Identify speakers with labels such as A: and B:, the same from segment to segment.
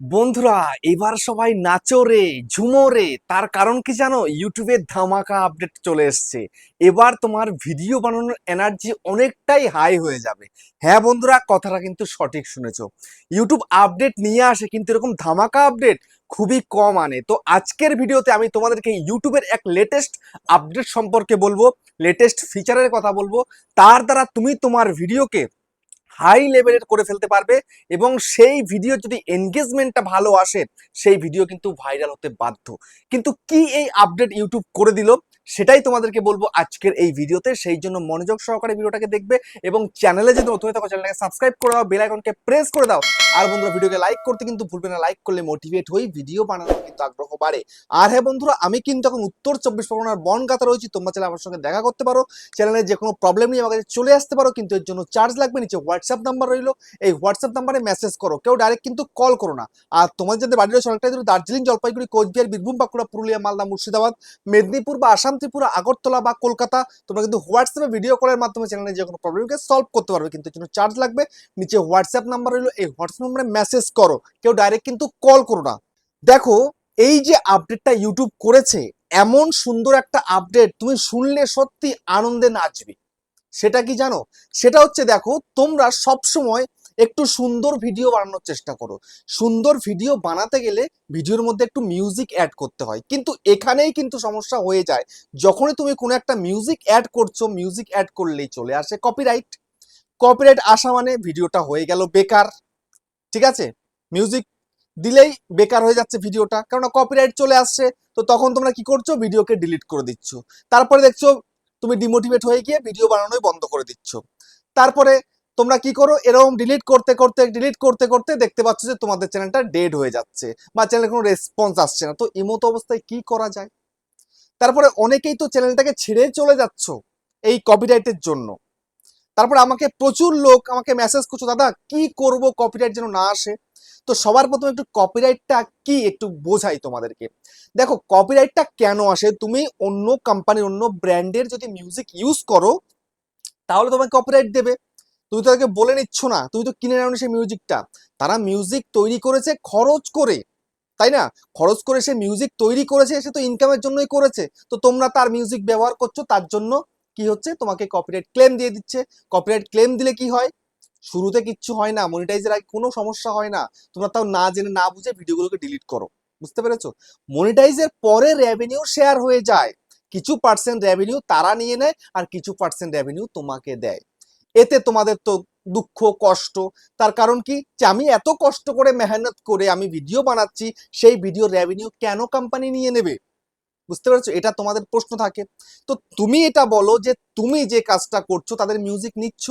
A: বন্ধুরা, এবার সবাই নাচো রে, ঝুমো রে। তার কারণ কি জানো? ইউটিউবের ধামাকা আপডেট চলে এসছে। এবার তোমার ভিডিও বানানোর এনার্জি অনেকটাই হাই হয়ে যাবে। হ্যাঁ বন্ধুরা, কথাটা কিন্তু সঠিক শুনেছো। ইউটিউব আপডেট নিয়ে আসে কিন্তু এরকম ধামাকা আপডেট খুবই কম আনে। তো আজকের ভিডিওতে আমি তোমাদেরকে ইউটিউবের এক লেটেস্ট আপডেট সম্পর্কে বলব লেটেস্ট ফিচারের কথা বলব। তার দ্বারা তুমি তোমার ভিডিওকে হাই লেভেলের করে ফেলতে পারবে এবং সেই ভিডিও যদি এনগেজমেন্টটা ভালো আসে, সেই ভিডিও কিন্তু ভাইরাল হতে বাধ্য। কিন্তু কি এই আপডেট ইউটিউব করে দিল? সেটাই তোমাদেরকে বলব আজকের এই ভিডিওতে। সেই জন্য মনোযোগ সহকারে ভিডিওটাকে দেখবে এবং চ্যানেলে যদি নতুন থাকো, চ্যানেলটাকে সাবস্ক্রাইব করে দাও বেল আইকনকে প্রেস করে দাও। আর বন্ধুরা, ভিডিওকে লাইক করতে কিন্তু ভুলবে না। লাইক করলে মোটিভেট হই ভিডিও বানানোর কিন্তু আগ্রহ বাড়ে। আর হ্যাঁ বন্ধুরা, আমি কিন্তু এখন উত্তর চব্বিশ পরগনার বনগাতা রয়েছি। তোমরা চাইলে আমার সঙ্গে দেখা করতে পারো। চ্যানেলে যে কোনো প্রবলেম নিয়ে আমার কাছে চলে আসতে পারো, কিন্তু এর জন্য চার্জ লাগবে। নিচে হোয়াটসঅ্যাপ নাম্বার রইল। এই হোয়াটসঅ্যাপ নাম্বারে মেসেজ করো। কেউ ডাইরেক্ট কিন্তু কল করো না। আর তোমাদের যাদের বাড়ি রয়েছে অনেকটাই দার্জিলিং, জলপাইগুড়ি, কোচবিহার, বীরভূম, বাঁকুড়া, পুরুলিয়া, মালদা, মুর্শিদাবাদ, মেদিনীপুর বা আসাম ত্রিপুরা, আগরতলা বা কলকাতা, তোমরা কিন্তু হোয়াটসঅ্যাপে ভিডিও কলের মাধ্যমে চ্যানেলে যে কোনো প্রবলেমকে সলভ করতে পারবে। কিন্তু জন্য চার্জ লাগবে, নিচে হোয়াটসঅ্যাপ নাম্বার রইল, এই হোয়াটসঅ্যাপ নাম্বারে মেসেজ করো। কেউ ডাইরেক্ট কিন্তু কল করো না। দেখো, এই যে আপডেটটা ইউটিউব করেছে, এমন সুন্দর একটা আপডেট তুমি শুনলে সত্যি আনন্দে নাচবে। সেটা কি জানো? সেটা হচ্ছে দেখো, তোমরা সব সময় একটু সুন্দর ভিডিও বানানোর চেষ্টা করো। সুন্দর ভিডিও বানাতে গেলে ভিডিওর মধ্যে একটু মিউজিক অ্যাড করতে হয়। কিন্তু এখানেই কিন্তু সমস্যা হয়ে যায়। যখনই তুমি কোনো একটা মিউজিক অ্যাড করছ মিউজিক অ্যাড করলেই চলে আসে কপিরাইট কপিরাইট আসা মানে ভিডিওটা হয়ে গেল বেকার। ঠিক আছে? মিউজিক দিলেই বেকার হয়ে যাচ্ছে ভিডিওটা কারণ কপিরাইট চলে আসছে, তো তখন তোমরা কি করছ? ভিডিওকে ডিলিট করে দিচ্ছ। তারপরে দেখছ, তুমি ডিমোটিভেট হয়ে গিয়ে ভিডিও বানানোই বন্ধ করে দিচ্ছ। তারপরে তোমরা কি করো? এরকম ডিলিট করতে করতে ডিলিট করতে করতে দেখতে পাচ্ছ যে তোমাদের চ্যানেলটা ডেড হয়ে যাচ্ছে বা চ্যানেলে কোনো রেসপন্স আসছে না। তো এমতো অবস্থায় কি করা যায়? তারপরে অনেকেই তো চ্যানেলটাকে ছেড়ে চলে যাচ্ছ এই কপিরাইটের জন্য। তারপরে আমাকে প্রচুর লোক আমাকে মেসেজ করছ, দাদা, কি করব কপিরাইট যেন না আসে? তো সবার প্রথমে একটু কপিরাইটটা কি একটু বোঝাই তোমাদেরকে। দেখো কপিরাইটটা কেন আসে? তুমি অন্য কোম্পানির অন্য ব্র্যান্ডের যদি মিউজিক ইউজ করো, তাহলে তোমাকে কপিরাইট দেবে। তুমি তাদেরকে বলে নিচ্ছ না। তুমি তো কিনে নাও সেই মিউজিকটা তারা মিউজিক তৈরি করেছে খরচ করে। তাই না? খরচ করে সে মিউজিক তৈরি করেছে, সে তো ইনকামের জন্যই করেছে। তো তোমরা তার মিউজিক ব্যবহার করছ, তার জন্য কি হচ্ছে? তোমাকে কপিরাইট ক্লেম দিয়ে দিচ্ছে। কপিরাইট ক্লেম দিলে কি হয়? শুরুতে কিচ্ছু হয় না। মনিটাইজের আগে কোনো সমস্যা হয় না। তোমরা তাও না জেনে না বুঝে ভিডিওগুলোকে ডিলিট করো। বুঝতে পেরেছ? মনিটাইজের পরে রেভিনিউ শেয়ার হয়ে যায়। কিছু পার্সেন্ট রেভিনিউ তারা নিয়ে নেয় আর কিছু পার্সেন্ট রেভিনিউ তোমাকে দেয়। এতে তোমাদের তো দুঃখ, কষ্ট। তার কারণ কি? যে আমি এত কষ্ট করে মেহনত করে আমি ভিডিও বানাচ্ছি, সেই ভিডিও রেভিনিউ কেন কোম্পানি নিয়ে নেবে? বুঝতে পেরেছ? এটা তোমাদের প্রশ্ন থাকে। তো তুমি এটা বলো যে তুমি যে কাজটা করছ, তাদের মিউজিক নিচ্ছ,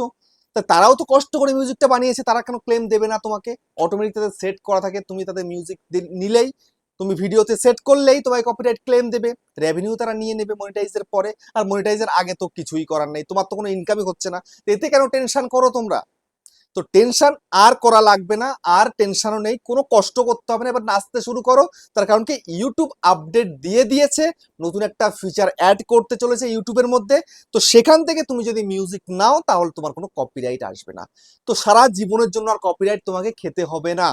A: তা তারাও তো কষ্ট করে মিউজিকটা বানিয়েছে, তারা কেন ক্লেম দেবে না তোমাকে? অটোমেটিক তাদের সেট করা থাকে, তুমি তাদের মিউজিক নিলেই তুমি ভিডিওতে সেট করলেই তোমায় কপিরাইট ক্লেম দেবে রেভিনিউ তারা নিয়ে নেবে মনিটাইজের পরে, আর মনিটাইজের আগে তো কিছুই করার নেই, তোমার তো কোনো ইনকামই হচ্ছে না। এতে কেন টেনশন করো তোমরা? তো টেনশন আর করা লাগবে না, আর টেনশনও নেই, কোনো কষ্ট করতে হবে না, এবার নাচতে শুরু করো। তার কারণ কি? ইউটিউব আপডেট দিয়ে দিয়েছে, নতুন একটা ফিচার অ্যাড করতে চলেছে ইউটিউবের মধ্যে। তো সেখান থেকে তুমি যদি মিউজিক নাও, তাহলে তোমার কোনো কপিরাইট আসবে না। তো সারা জীবনের জন্য আর কপিরাইট তোমাকে খেতে হবে না।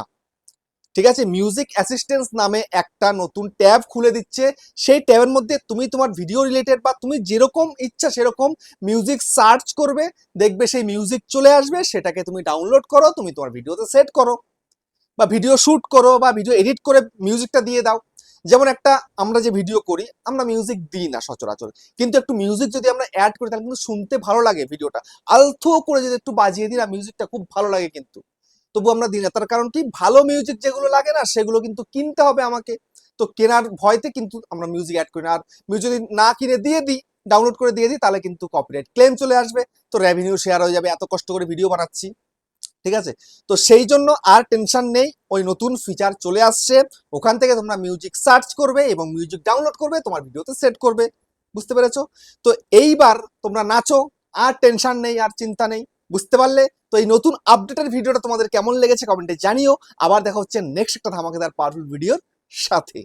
A: ঠিক আছে? মিউজিক অ্যাসিস্ট্যান্স নামে একটা নতুন ট্যাব খুলে দিচ্ছে। সেই ট্যাবের মধ্যে তুমি তোমার ভিডিও রিলেটেড বা তুমি যেরকম ইচ্ছা সেরকম মিউজিক সার্চ করবে, দেখবে সেই মিউজিক চলে আসবে, সেটাকে তুমি ডাউনলোড করো, তুমি তোমার ভিডিওতে সেট করো বা ভিডিও শ্যুট করো বা ভিডিও এডিট করে মিউজিকটা দিয়ে দাও। যেমন একটা আমরা যে ভিডিও করি, আমরা মিউজিক দিই না সচরাচর। কিন্তু একটু মিউজিক যদি আমরা অ্যাড করি, তাহলে কিন্তু শুনতে ভালো লাগে ভিডিওটা আলথো করে যদি একটু বাজিয়ে দিই না মিউজিকটা খুব ভালো লাগে কিন্তু। তবু আমরা দিই না। তার কারণ কি? ভালো মিউজিক যেগুলো লাগে না, সেগুলো কিন্তু কিনতে হবে আমাকে। তো কেনার ভয়তে কিন্তু আমরা মিউজিক অ্যাড করি না। আর মিউজিক না কিনে দিয়ে দিই ডাউনলোড করে দিয়ে দিই, তাহলে কিন্তু কপিরাইট ক্লেম চলে আসবে। তো রেভিনিউ শেয়ার হয়ে যাবে, এত কষ্ট করে ভিডিও বানাচ্ছি। ঠিক আছে? তো সেই জন্য আর টেনশন নেই, ওই নতুন ফিচার চলে আসছে। ওখান থেকে তোমরা মিউজিক সার্চ করবে এবং মিউজিক ডাউনলোড করবে, তোমার ভিডিওতে সেট করবে। বুঝতে পেরেছ? তো এইবার তোমরা নাচো, আর টেনশন নেই, আর চিন্তা নেই। বুঝতে পারলে? তো এই নতুন আপডেটের ভিডিওটা তোমাদের কেমন লেগেছে কমেন্টে জানিও। আবার দেখা হচ্ছে নেক্সট একটা ধামাকেদার পাওয়ারফুল ভিডিওর সাথে।